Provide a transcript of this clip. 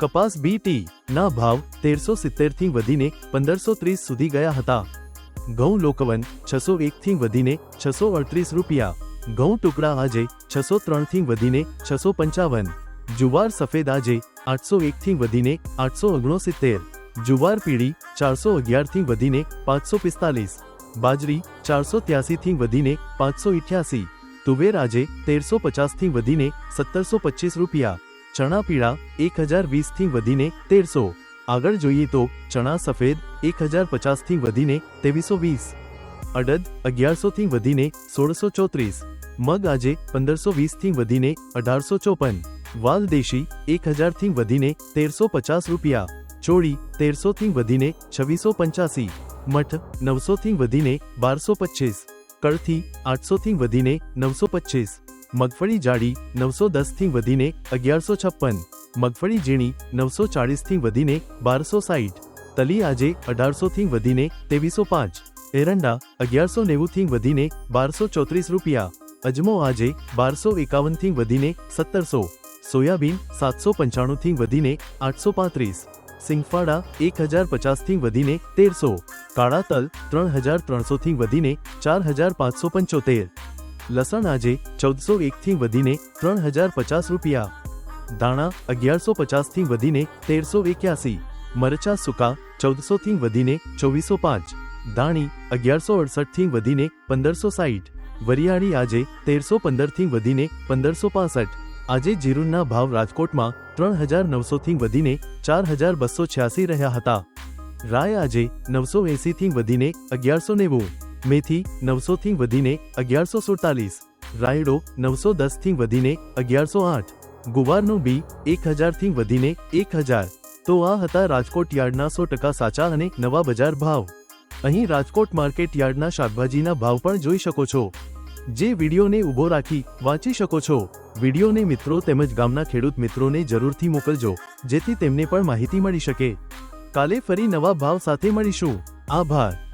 કપાસ બીટી ના ભાવ તેરસો સિત્તેરથી વધીને પંદરસો ત્રીસ સુધી ગયા હતા. ઘઉં લોકવન છસો એકથી વધીને છસો અડત્રીસ રૂપિયા. ઘઉં ટુકડા આજે છસો ત્રણથી વધીને છસો પંચાવન. જુવાર સફેદ આજે આઠસો એકથી વધીને આઠસો ઓગણસિત્તેર. જુવાર પીળી ચારસો અગિયારથી વધીને પાંચસો પિસ્તાલીસ. બાજરી ચારસો ત્યાસીથી વધીને પાંચસો ઇઠ્યાસી. તુવેર આજે તેરસો પચાસથી વધીને સત્તરસો પચીસ રૂપિયા. ચણા પીળા એક હજાર વીસથી વધીને તેરસો. આગળ જોઈએ તો ચણા સફેદ એક હજાર પચાસથી વધીને ત્રેવીસો વીસ. અડદ અગિયારસોથી વધીને સોળસો ચોત્રીસ. મગ આજે પંદરસો વીસથી વધીને અઢારસો ચોપન. વાલ દેશી એક હજારથી વધીને તેરસો પચાસ રૂપિયા. ચોળી તેરસોથી વધીને છવ્વીસો પંચ્યાસી. મઠ નવસોથી વધીને બારસો પચીસ કળથી આઠસોથી વધીને નવસો પચીસ મગફળી જાડી નવસો દસથી વધીને અગિયારસો છપ્પન. મગફળી ઝીણી નવસો ચાળીસથી વધીને બારસો સાઠ તલી આજે અઢારસોથી વધીને ત્રેવીસો પાંચ. એરંડા અગિયારસો નેવુંથી વધીને બારસો ચોત્રીસ રૂપિયા. અજમો આજે બારસો એકાવનથી વધીને સત્તરસો. સોયાબીન સાતસો પંચાણુંથી વધીને આઠસો પાંત્રીસ. સિંગફાડા એક હજાર પચાસથી વધીને તેરસો. કાળા તલ ત્રણ હજાર ત્રણસોથી વધીને ચાર હજાર પાંચસો પંચોતેર. લસણ આજે ચૌદસો એકથી વધીને ત્રણ હજાર પચાસ રૂપિયા. દાણા અગિયારસો પચાસથી વધીને તેરસો એક્યાસી. મરચા સૂકા ચૌદસોથી વધીને ચોવીસો પાંચ. દાણી અગિયારસો અડસઠથી વધીને પંદરસો સાઠ વરિયાળી આજે તેરસો પંદરથી વધીને પંદરસો પાસઠ. આજે જીરુના ભાવ રાજકોટમાં ત્રણ હજાર નવસોથી વધીને ચાર હજાર બસો છ્યાસી રહ્યા હતા. રાય આજે નવસો એંસીથી વધીને અગિયારસો નેવું. મેથી નવસોથી વધીને અગિયારસો સુડતાલીસ, રાયડો નવસો દસથી વધીને અગિયારસો આઠ, ગુવારનું બી એક હજારથી વધીને એક હજાર તો આ હતા રાજકોટ યાર્ડના સો ટકા સાચા અને નવા બજાર ભાવ. અહીં રાજકોટ માર્કેટ યાર્ડના શાકભાજીના ભાવ પણ જોઈ શકો છો. જે વિડીયોને ઊભો રાખી વાંચી શકો છો. વિડીયોને મિત્રો તેમજ ગામના ખેડૂત મિત્રોને જરૂરથી મોકલજો, જેથી તેમને પણ માહિતી મળી શકે. કાલે ફરી નવા ભાવ સાથે મળીશું. આભાર.